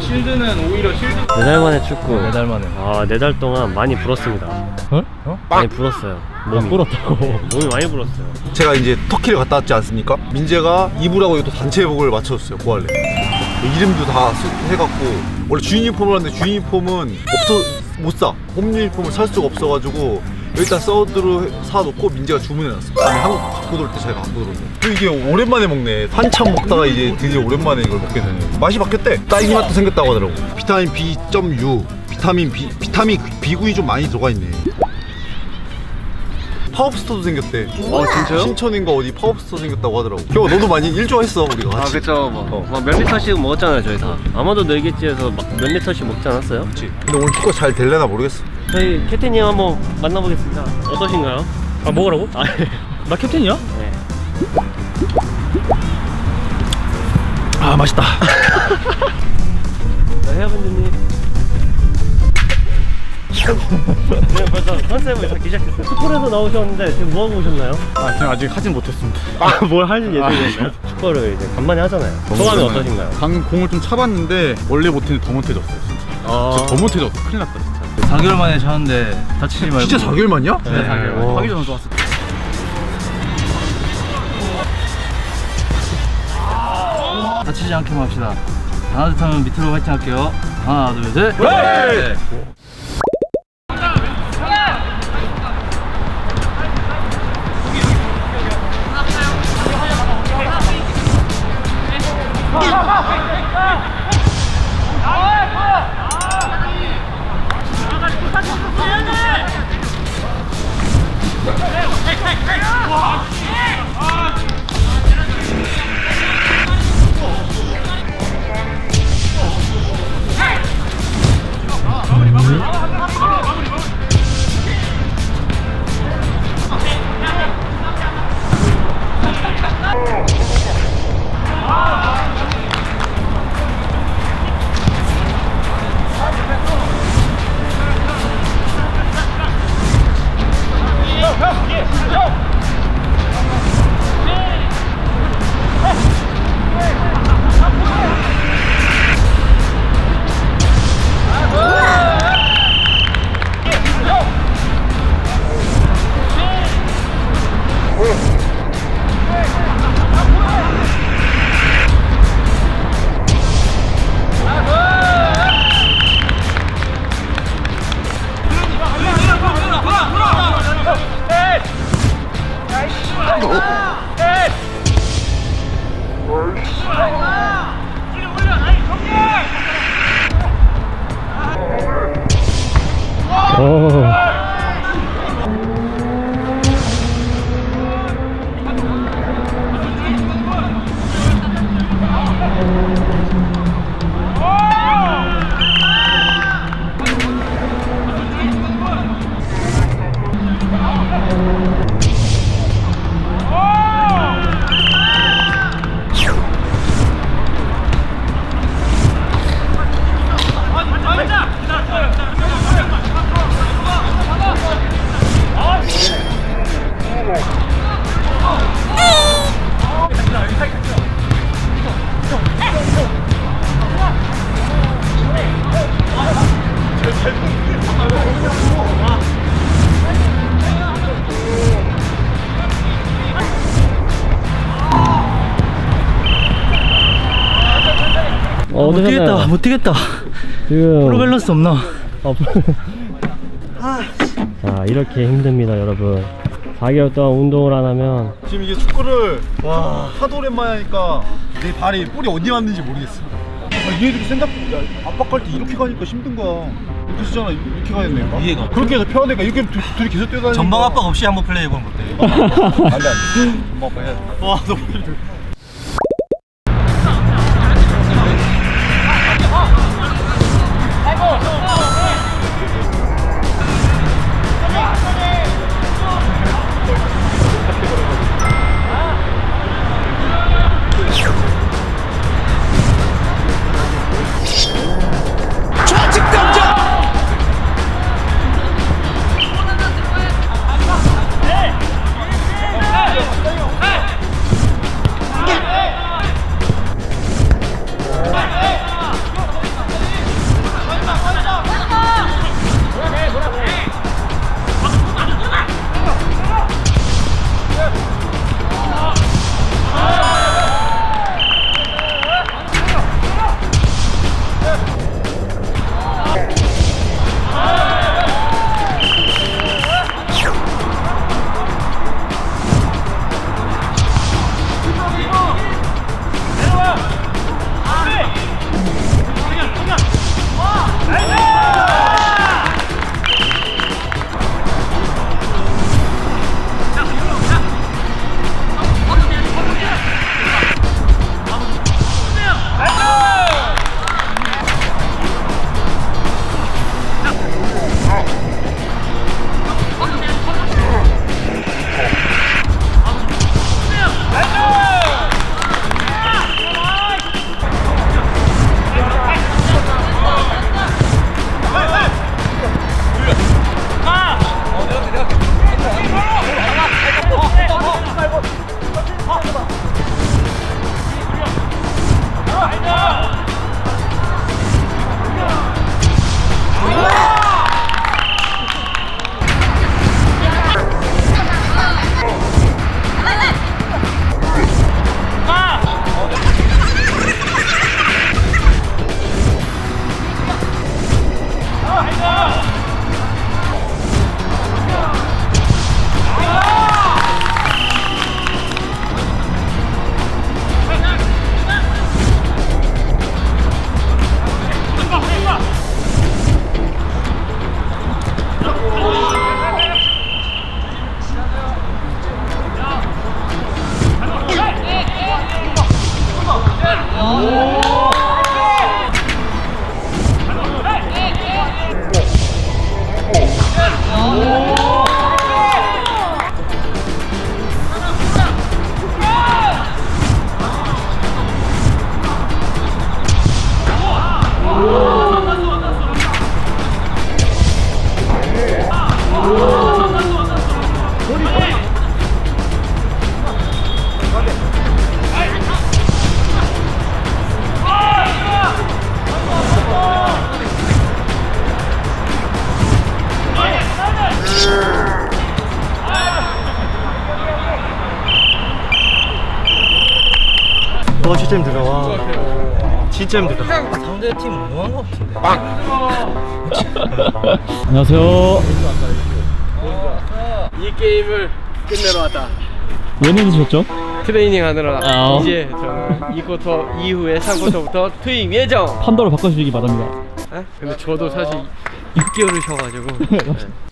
실드는 오히려 실드 네 달 만에 축구. 네 달 만에. 아, 네 달 동안 많이 불었습니다. 어? 어? 많이 불었어요. 몸이. 불었다고. 몸이 많이 불었어요. 제가 이제 터키를 갔다 왔지 않습니까? 민재가 이불하고 또 단체복을 맞춰줬어요 고할래 이름도 다 쓰- 해갖고 원래 주인 유니폼을 하는데 주인 유니폼은 없어 못사 홈 유니폼을 살 수가 없어가지고 일단 서드로 사놓고 민재가 주문해놨어. 다음에 한국 갖고 돌 때 제가 갖고 들어오고 또 이게 오랜만에 먹네. 한참 먹다가 이제 드디어 오랜만에 이걸 먹게 되네. 맛이 바뀌었대. 딸기 맛도 생겼다고 하더라고. 비타민 B.U 비타민 B 비타민 B군이 좀 많이 들어가 있네. 파업스터도 생겼대. 어, 진짜요? 신천인가 어디 파업스터 생겼다고 하더라고. 형 너도 많이 일조했어 우리가. 아, 같이 그쵸. 뭐, 어. 뭐몇 리터씩 먹었잖아요, 저희 다. 아마도 늘겠지에서 막 몇 리터씩 먹지 않았어요? 근데 오늘 축구가 잘 될려나 모르겠어 저희 캡틴님 한번 만나보겠습니다. 어떠신가요? 아 먹으라고? 아, 예. 나 캡틴이야? 네. 아 맛있다. 자, 헤어밴드님. 네, 벌써 컨셉을 잡기 시작했어요. 스쿨에서 나오셨는데 지금 뭐 하고 오셨나요? 아 제가 아직 하진 못했습니다. 아, 뭘 할 예정이었나요? 축구를 이제 간만에 하잖아요. 소감이 어떠신가요? 방금 공을 좀 차봤는데 원래 못했는데 더 못해졌어요 진짜 아, 진짜 더 못해졌어 큰일 났다 4개월 만에 쳤는데 다치지 말고. 진짜 4개월 만이야? 네, 네. 4개월. 오. 하기 전에 좋았어. 다치지 않게만 합시다. 하나 둘 하면 밑으로 화이팅 할게요. 하나 둘 셋. 네. 어, 못 뛰겠다. 못 뛰겠다. 지금 프로 밸런스 없나? 어, 자 이렇게 힘듭니다 여러분 4개월 동안 운동을 안 하면 지금 이게 축구를 와 하도 오랜만에 하니까 내 발이 볼이 어디 왔는지 모르겠어 아, 얘들이 생각보다 압박할 때 이렇게 가니까 힘든 거야 이렇게 쓰잖아 이렇게 가야 되니까 위에가. 그렇게 해서 편하니까 이렇게 둘, 둘이 계속 뛰어다니니까 전방 압박 없이 한번 플레이 해보는 것도 안돼 안돼 전방 압박 해야 돼와 너무 힘들어. 와 진짜 힘들다 와. 진짜 힘들다 상대팀 응원한 것 같은데? 안녕하세요. 이 게임을 끝내러 왔다. 왜 내리셨죠? 트레이닝 하느라 아. 이제 저는 2쿼터 이후에 3쿼터부터 투입 예정. 판도로 바꿔주시기 바랍니다 에? 근데 저도 사실 6개월을 쉬어가지고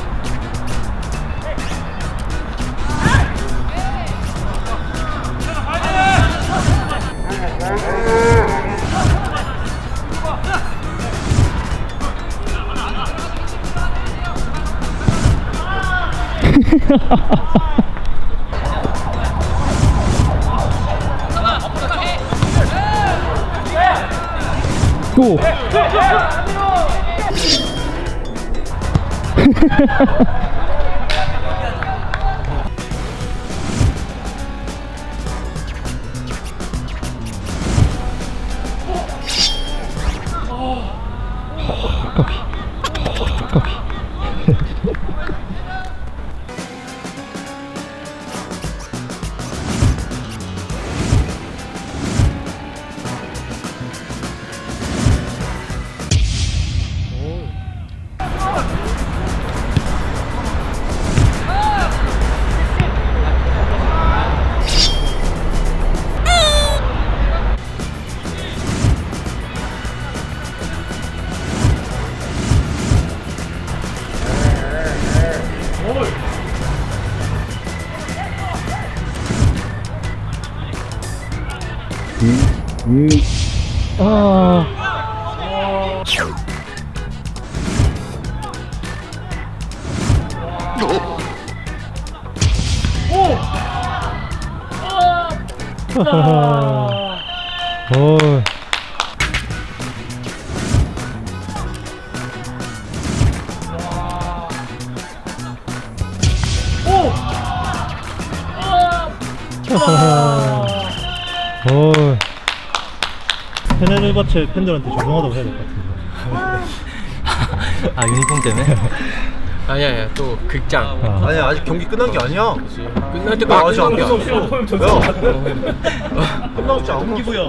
또 고! 페네 르바체 팬들한테 죄송하다고 해야 될 것 같은데. 아 유니폼 때문에? 아니야 아니야 또 극장 아니 아직 경기 끝난 게 아니야. 끝날 아, 때까지 아직 안 끝난 게 아니야. 끝났어. 야, 끝났지 않아. 기부야.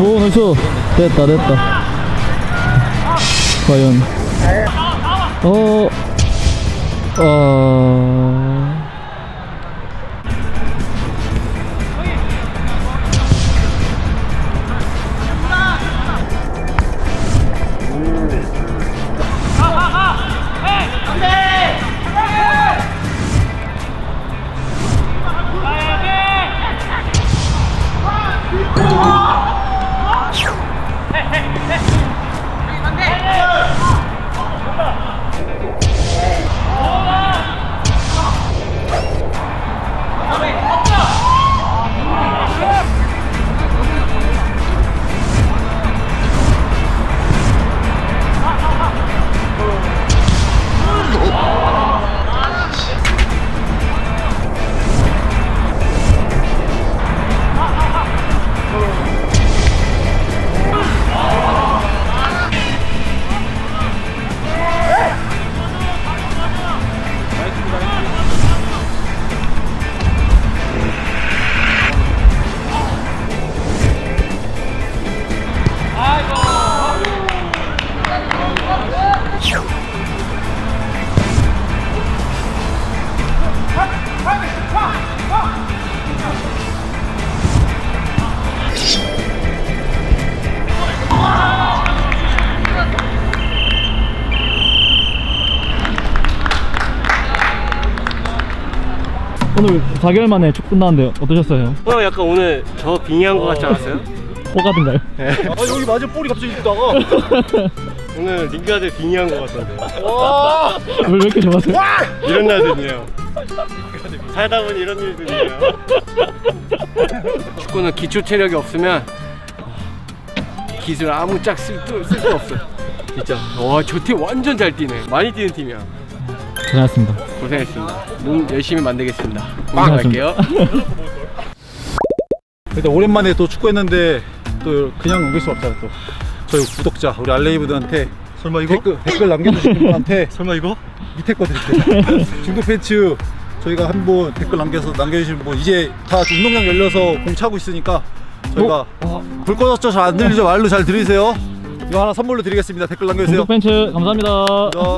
오 나이스 됐다 됐다. 과연. 어... 어... 4개월 만에 축구 끝났는데 어떠셨어요? 형 약간 오늘 저 빙의한 거 같지 않았어요? 호가든가요? 아 여기 맞아 볼이 갑자기 있다가 오늘 링가드 빙의한 거 같던데 왜 이렇게 좋아하세요? 이런 날도 있네요 살다 보니 이런 일도 있네요 축구는 기초 체력이 없으면 기술 아무 짝 쓸 수 없어. 진짜. 와, 저 팀 완전 잘 뛰네. 많이 뛰는 팀이야. 고생하셨습니다. 고생했습니다. 몸 열심히 만들겠습니다. 고생하셨습니다. 건강할게요. 일단 오랜만에 또 축구했는데 또 그냥 넘길 수 없잖아 또. 저희 구독자 우리 알레이브드한테 설마 이거? 댓글, 댓글 남겨주신 분한테 설마 이거? 밑에 거 드릴게요. 중도 팬츠 저희가 한분 댓글 남겨서 남겨주신 분. 이제 다 운동장 열려서 공 차고 있으니까 저희가 불 꺼졌죠? 잘 안 들리죠? 말로 잘 들리세요? 이거 하나 선물로 드리겠습니다. 댓글 남겨주세요. 중독 벤츠 감사합니다. 자,